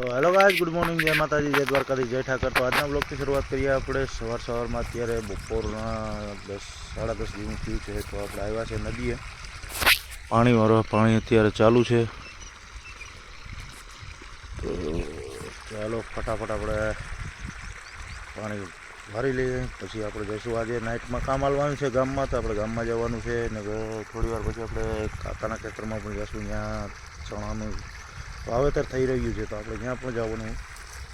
Hello ગાય good morning, જય માતાજી, જય દ્વારકાથી જય ઠાકર. તો આજના બ્લોગથી શરૂઆત કરીએ આપણે. સવાર સવારમાં અત્યારે બપોરના દસ, સાડા દસ જેવું થયું છે, તો આપણે આવ્યા છે નદીએ. પાણી વાળવા પાણી અત્યારે ચાલુ છે. તો ચાલો, ફટાફટ આપણે પાણી ભરી લઈએ. પછી આપણે જઈશું આજે નાઇટમાં કામ આવવાનું છે ગામમાં, તો આપણે ગામમાં જવાનું છે. ને થોડી વાર પછી આપણે કાકાના ખેતરમાં પણ જઈશું. ત્યાં ચણાનું વાવેતર થઈ રહ્યું છે, તો આપણે જ્યાં પણ જવાનું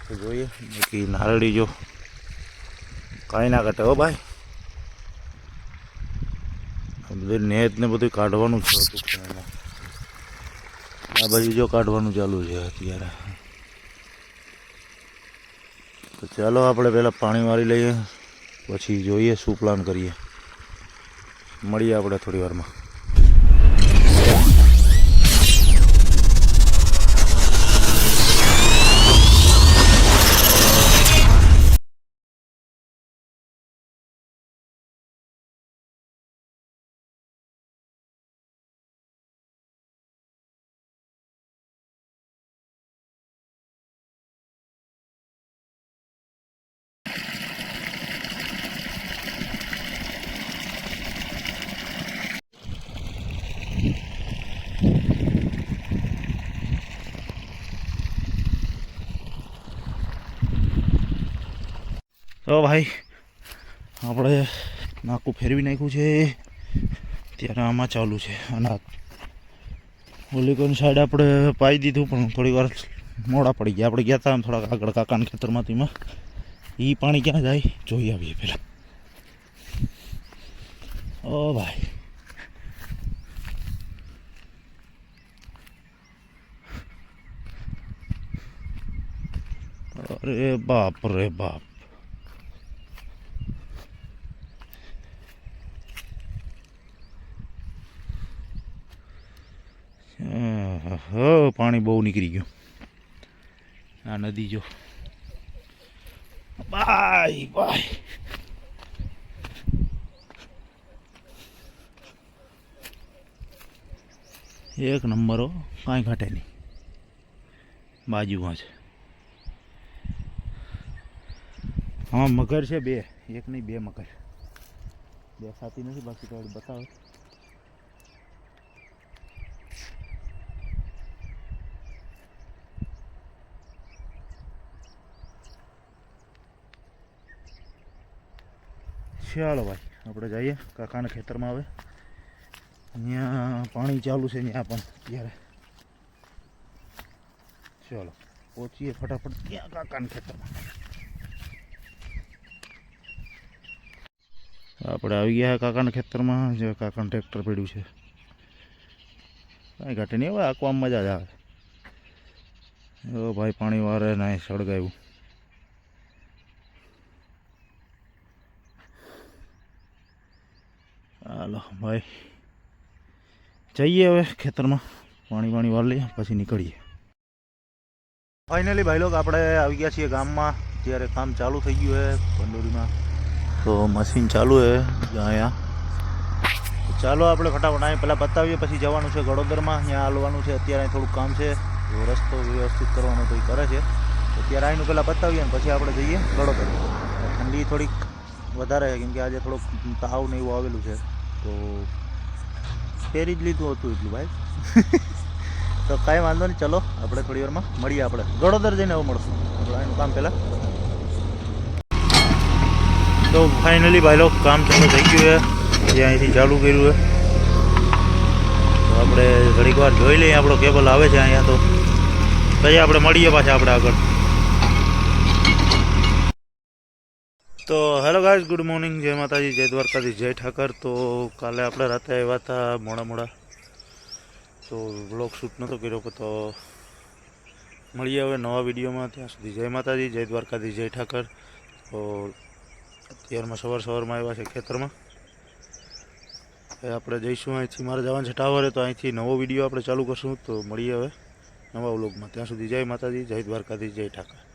તો જોઈએ. બાકી નારળી જો કાંઈ ના ઘટે હો ભાઈ. બધું નેત ને બધું કાઢવાનું છે આ બાજુ જો કાઢવાનું ચાલુ છે અત્યારે. તો ચાલો આપણે પહેલાં પાણી મારી લઈએ, પછી જોઈએ શું પ્લાન કરીએ. મળીએ આપણે થોડી વારમાં. તો ભાઈ, આપણે નાકું ફેરવી નાખ્યું છે. ત્યારે આમાં ચાલુ છે. અને ઓલી સાઈડ આપણે પાઈ દીધું, પણ થોડી વાર મોડા પડી ગયા. આપણે ગયા હતા થોડાક આગળ કાકાના ખેતરમાંથીમાં એ પાણી ક્યાં જાય? જોઈ આવીએ પહેલાં. ઓ ભાઈ. અરે બાપ રે બાપ. હો પાણી બહુ નીકળી ગયું. આ નદી જો. Bye bye. એક નંબર કાંઈ ઘટે નહીં. બાજુમાં છે હા મગર છે બે, એક નહીં, બે મગર. બે સાથી નથી, બાકી તો બતાવે. ચાલો ભાઈ. આપણે જઈએ કાકાના ખેતરમાં આવે અહીંયા પાણી ચાલુ છે ત્યાં પણ ત્યારે ચાલો, પહોંચીએ ફટાફટ ત્યાં કાકાના ખેતરમાં. આપણે આવી ગયા કાકાના ખેતરમાં. જે કાકાનું ટ્રેક્ટર પડ્યું છે. કાંઈ ઘટે નહીં, હવે આંકવામાં મજા જ આવે. ભાઈ, પાણી વારે નાય સળગાવ્યું હાલો, ભાઈ. જઈએ હવે ખેતરમાં. પાણી પાણી લઈએ, પછી નીકળીએ. ફાઇનલી ભાઈ લોક આપણે આવી ગયા છીએ ગામમાં ત્યારે કામ ચાલુ થઈ ગયું છે પંડોરીમાં. તો મશીન ચાલુ છે અહીંયા ચાલો આપણે ફટાફટ અહીં પહેલાં બતાવીએ પછી જવાનું છે ગડોદરમાં ત્યાં હાલવાનું છે, અત્યારે થોડુંક કામ છે. રસ્તો વ્યવસ્થિત કરવાનો તો એ કરે છે. તો ત્યારે અહીંનું પહેલાં બતાવીએ ને પછી આપણે જઈએ ગડોદર ઠંડી થોડીક વધારે કેમ કે આજે થોડુંક તાવ ને એવું આવેલું છે. તો ફેરી જ લીધું હતું એટલું ભાઈ. તો કાંઈ વાંધો નહીં ચલો આપણે થોડી વારમાં મળીએ આપણે. ગળોદર જઈને હવે મળશું. આપણે એનું કામ પહેલાં. તો ફાઇનલી ભાઈ લોકો કામ ચાલુ થઈ ગયું છે. જે અહીંથી ચાલુ કર્યું છે. તો આપણે ઘડીક વાર જોઈ લઈએ આપણો કેબલ આવે છે અહીંયા તો. પછી આપણે મળીએ પાછા આપણે આગળ. તો હેલો ગાઈઝ, ગુડ મોર્નિંગ, જય માતાજી, જય દ્વારકાથી જય ઠાકર. તો કાલે આપણે રાતે આવ્યા હતા મોડા મોડા. તો બ્લોગ શૂટ નહોતો કર્યો તો મળીએ હવે નવા વિડીયોમાં. ત્યાં સુધી જય માતાજી, જય દ્વારકાથી જય ઠાકર. તો અત્યારમાં સવાર સવારમાં આવ્યા છે ખેતરમાં. આપણે જઈશું અહીંથી. મારે જવાનું છે ટાવરે, તો અહીંથી નવો વીડિયો આપણે ચાલુ કરશું. તો મળીએ હવે નવા વ્લોગમાં ત્યાં સુધી જય માતાજી, જય દ્વારકાથી જય ઠાકર.